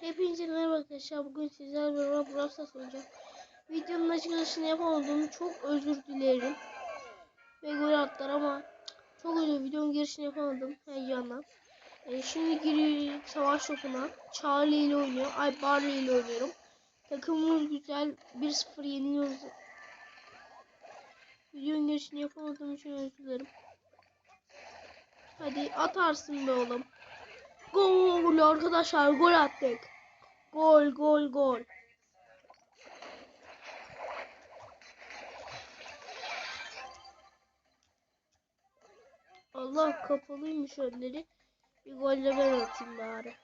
Hepinize merhaba arkadaşlar. Bugün sizlerle beraber Brawl Stars oynayacağım. Videonun açıklamasını yapamadım. Çok özür dilerim. Ve gol attılar ama çok özür videonun girişini yapamadım heyecandan. Ee, şimdi giriyor savaş topuna. Charlie ile oynuyor. Ay Barley ile oynuyorum. Takımımız güzel. 1-0 yeniliyoruz. Videonun girişini yapamadığım için özür dilerim. Hadi atarsın be oğlum. Gol arkadaşlar gol attık. Gol gol gol. Allah kapalıymış önleri. Bir golle ben atayım bari.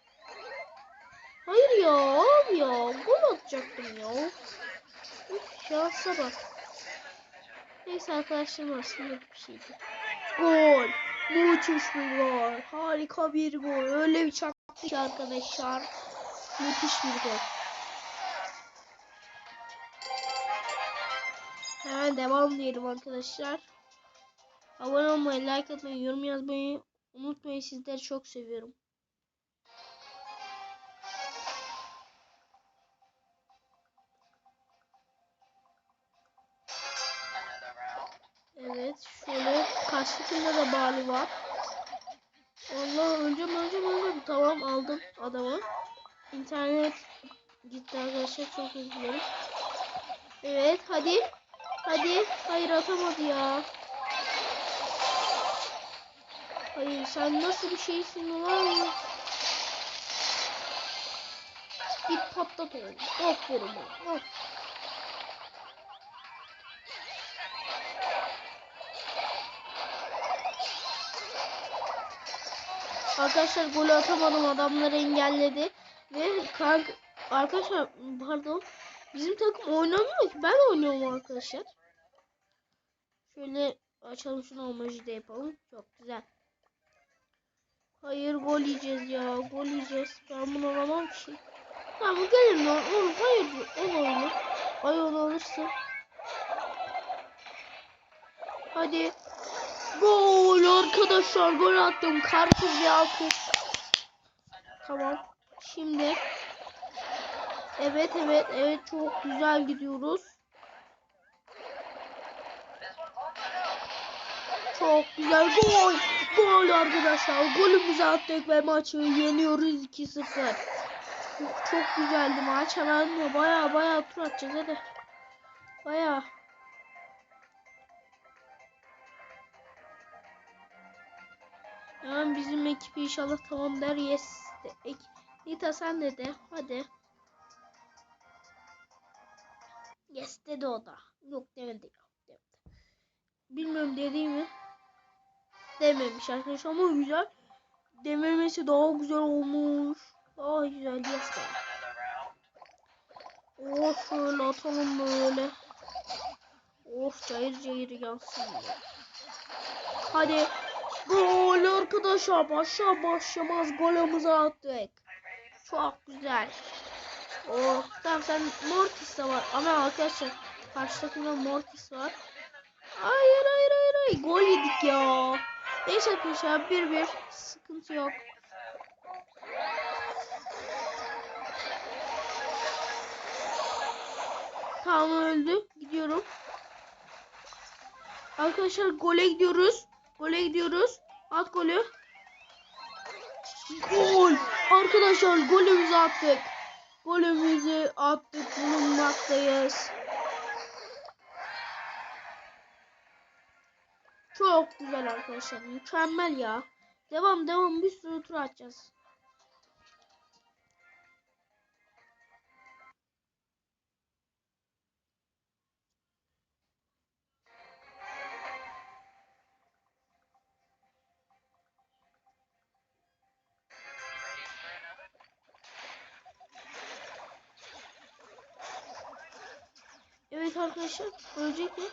Hayır ya abi ya gol atacaktım ya. Üf, şansa bak. Neyse arkadaşlarım aslında bir şeydi. Gol. Müthiş bir gol. Harika bir gol. Öyle bir çaktı ki arkadaşlar. Müthiş bir gol. Hemen devam diyelim arkadaşlar. Abone olmayı, like atmayı, yorum yazmayı unutmayın. Sizleri çok seviyorum. Karşısında da Bali var. Allah öleceğim öleceğim öleceğim. Tamam aldım adamı. İnternet gitti arkadaşlar çok üzülüyorum. Evet hadi. Hadi. Hayır atamadı ya. Hayır sen nasıl bir şeysin ulan? Git patlat onu. Aferin oğlum. Arkadaşlar golü atamadım adamları engelledi ve kanka arkadaşlar pardon bizim takım oynamıyor ki ben oynuyorum arkadaşlar. Şöyle açalım şunu emoji de yapalım. Çok güzel. Hayır gol yiyeceğiz ya. Gol yiyeceğiz. Ben bunu alamam ki. Tamam gelin lan. Oğlum hayır. O olur. Ay onu alırsın. Hadi. Gol arkadaşlar. Gol attım. Karpuz ve alkış. Tamam. Şimdi. Evet evet evet çok güzel gidiyoruz. Çok güzel gol. Gol arkadaşlar. Golümüzü attık ve maçı yeniyoruz 2-0. Çok güzeldi maç. Hemen baya baya tur atacağız hadi. Baya. Hemen bizim ekip inşallah tamam der. Yes. Ek Nita sen de de. Hadi. Yes dedi o da. Yok demedi. Yok demedi. Bilmiyorum dedi mi? Dememiş arkadaşlar ama güzel. Dememesi daha güzel olmuş. Daha güzel yes be. Oh şöyle atalım böyle. Of cayır cayır yansın ya. Hadi. Gol arkadaşlar başa başlamaz golümüzü attık. Çok güzel. Oh tamam sen Mortis de var ama arkadaşlar karşı takımda Mortis var. Hayır hayır hayır hayır gol yedik ya. Neyse arkadaşlar bir bir sıkıntı yok. Tamam öldü. Gidiyorum. Arkadaşlar gole gidiyoruz. Gole gidiyoruz. At golü. Gol. Arkadaşlar golümüzü attık. Golümüzü attık. Bulunmaktayız. Çok güzel arkadaşlar. Mükemmel ya. Devam devam bir sürü tur atacağız. Evet arkadaşlar ölecek mi?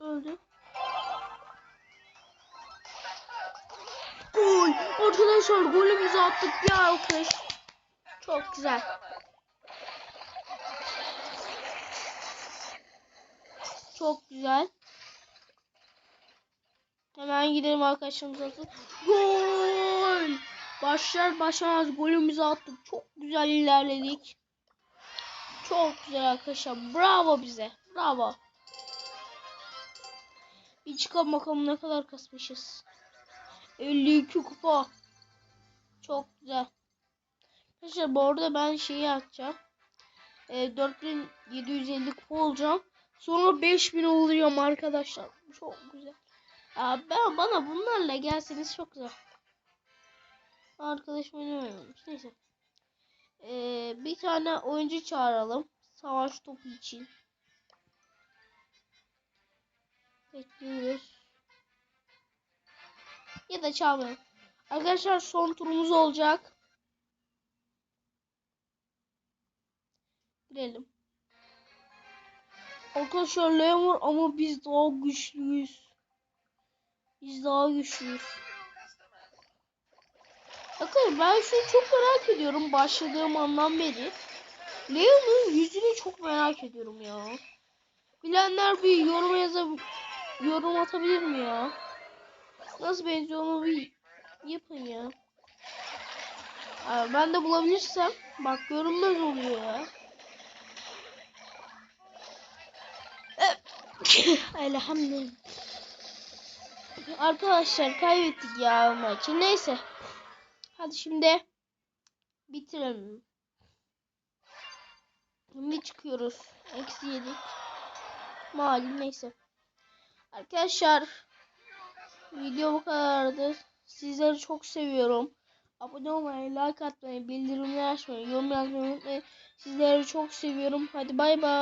Öldü. Gol! Arkadaşlar golümüzü attık ya alkış. Çok güzel. Çok güzel. Hemen gidelim arkadaşlarımıza. Gol! Başlar başlamaz golümüzü attık. Çok güzel ilerledik. Çok güzel arkadaşlar. Bravo bize. Bravo. Bir çıkalım bakalım ne kadar kasmışız. 52 kupa. Çok güzel. Arkadaşlar bu arada ben şeyi atacağım. E, 4750 kupa olacağım. Sonra 5000 oluyorum arkadaşlar. Çok güzel. Ya ben bana bunlarla gelseniz çok güzel. Arkadaşım oynamıyormuş. Neyse. Ee, bir tane oyuncu çağıralım. Savaş topu için. Bekliyoruz. Ya da çağırmayalım. Arkadaşlar son turumuz olacak. Girelim. Arkadaşlar Lemur ama biz daha güçlüyüz. Biz daha güçlüyüz. Bakın ben şunu çok merak ediyorum başladığım andan beri. Leon'un yüzünü çok merak ediyorum ya. Bilenler bir yorum yazab yorum atabilir mi ya? Nasıl benziyor onu bir yapın ya. Aa, ben de bulabilirsem bak görünmez oluyor ya. Elhamdülillah. Arkadaşlar kaybettik ya maçı. Neyse. Hadi şimdi bitirelim. Şimdi çıkıyoruz. Eksi yedik. Malum neyse. Arkadaşlar video bu kadardı. Sizleri çok seviyorum. Abone olmayı, like atmayı, bildirimleri açmayı, yorum yazmayı unutmayın. Sizleri çok seviyorum. Hadi bay bay.